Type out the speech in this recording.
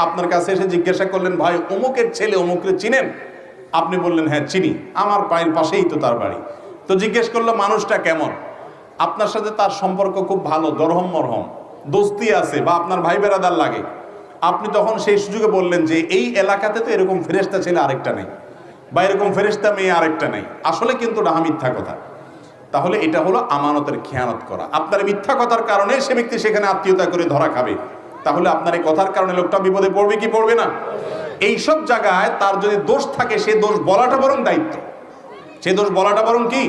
আপনার কাছে এসে জিজ্ঞাসা করলেন, ভাই, অমুকের ছেলে অমুকরে চিনেন? আপনি বললেন হ্যাঁ চিনি। আমার পায়ের পাশেই তো তার বাড়ি। তো জিজ্ঞেস করল, মানুষটা কেমন? আপনার সাথে তার সম্পর্ক খুব ভালো, দরহম মরহম। দোস্তি আছে বা আপনার ভাই বেড়াদার লাগে। আপনি তখন সেই সুযোগে বললেন যে, এই এলাকাতে তো এরকম ফেরেস্তা ছেলে আরেকটা নেই বা এরকম ফেরেস্তা মেয়ে আরেকটা নেই। আসলে কিন্তু এটা মিথ্যা কথা। তাহলে এটা হলো আমানতের খেয়ানত করা। আপনার মিথ্যা কথার কারণে সে ব্যক্তি সেখানে আত্মীয়তা করে ধরা খাবে। তাহলে আপনার এই কথার কারণে লোকটা বিপদে পড়বে কি পড়বে না? এই সব জায়গায় তার যদি দোষ থাকে, সে দোষ বলাটা বরং দায়িত্ব। সে দোষ বলাটা বরং কি?